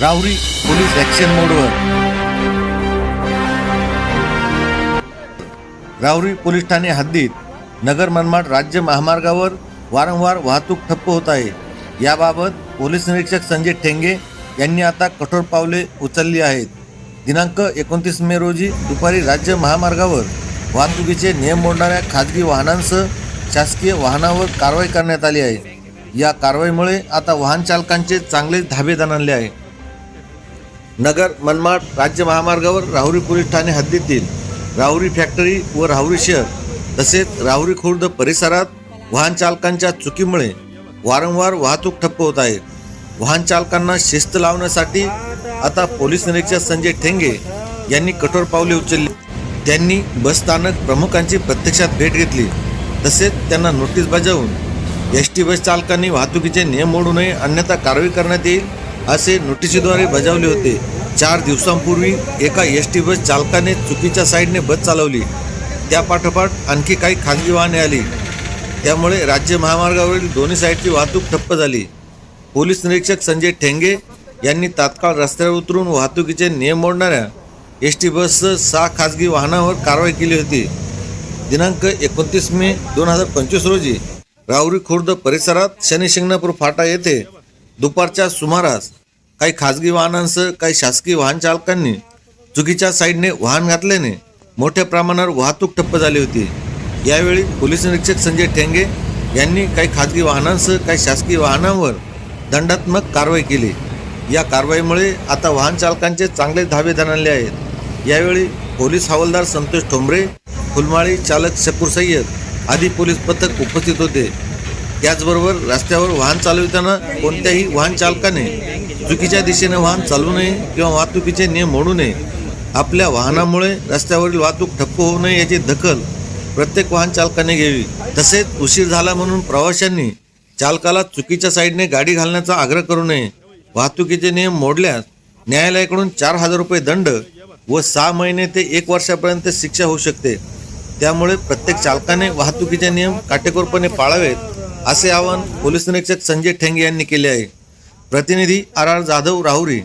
Rahuri police action मोडवर Rahuri police Thane हद्दीत नगर मनमाड राज्य महामार्गावर वारंवार वाहतूक ठप्प होत आहे. याबाबत पोलीस निरीक्षक संजय ठेंगे यांनी आता कठोर पावले उचलली आहेत. दिनांक एकोणतीस मे रोजी दुपारी राज्य महामार्गावर वाहतुकीचे नियम मोडणाऱ्या खाजगी वाहनांसह शासकीय वाहनावर कारवाई करण्यात आली आहे. या कारवाईमुळे आता वाहन चालकांचे चांगले धाबे जाणले आहे नगर मनमाड राज्य महामार्गावर राहुरी पोलीस ठाणे हद्दीतील राहुरी फॅक्टरी व राहुरी शहर तसेच राहुरी खुर्द परिसरात वाहन चालकांच्या चुकीमुळे वारंवार वाहतूक ठप्प होत आहे. वाहन चालकांना शिस्त लावण्यासाठी आता पोलीस निरीक्षक संजय ठेंगे यांनी कठोर पावले उचलली. त्यांनी बसस्थानक प्रमुखांची प्रत्यक्षात भेट घेतली. तसेच त्यांना नोटीस बजावून एस टी बस चालकांनी वाहतुकीचे नियम मोडू नये अन्यथा कारवाई करण्यात येईल असे नोटिसीद्वारे बजावले होते. चार दिवसांपूर्वी एका एस टी बस चालकाने चुकीच्या साईडने बस चालवली. त्यापाठोपाठ आणखी काही खाजगी वाहने आली. त्यामुळे राज्य महामार्गावरील दोन्ही साईडची वाहतूक ठप्प झाली. पोलीस निरीक्षक संजय ठेंगे यांनी तात्काळ रस्त्यावर उतरून वाहतुकीचे नियम मोडणाऱ्या एस टी बससह सहा खाजगी वाहनावर कारवाई केली होती. दिनांक एकोणतीस मे दोन हजार पंचवीस रोजी राहुरी खुर्द परिसरात शनी शिंगणापूर फाटा येथे दुपारच्या सुमारास काही खाजगी वाहनांसह काही शासकीय वाहन चालकांनी चुकीच्या साईडने वाहन घातल्याने मोठ्या प्रमाणावर वाहतूक ठप्प झाली होती. यावेळी पोलीस निरीक्षक संजय ठेंगे यांनी काही खाजगी वाहनांसह काही शासकीय वाहनांवर दंडात्मक कारवाई केली. या कारवाईमुळे आता वाहन चालकांचे चांगले धावे धनले आहेत. यावेळी पोलीस हवालदार संतोष ठोंबरे फुलमाळी चालक शकूर सय्यद आदी पोलीस पथक उपस्थित होते. त्याचबरोबर रस्त्यावर वाहन चालविताना कोणत्याही वाहन चालकाने चुकीच्या दिशेने वाहन चालवू नये किंवा वाहतुकीचे नियम मोडू नये. आपल्या वाहनामुळे रस्त्यावरील वाहतूक ठप्प होऊ नये याची दखल प्रत्येक वाहन चालकाने घ्यावी. तसेच उशीर झाला म्हणून प्रवाशांनी चालकाला चुकीच्या साईडने गाडी घालण्याचा आग्रह करू नये. वाहतुकीचे नियम मोडल्यास न्यायालयाकडून चार हजार रुपये दंड व सहा महिने ते एक वर्षापर्यंत शिक्षा होऊ शकते. त्यामुळे प्रत्येक चालकाने वाहतुकीचे नियम काटेकोरपणे पाळावेत. असे आवाहन पोलीस निरीक्षक संजय ठेंगे यांनी केले आहे. प्रतिनिधी आर आर जाधव राहुरी.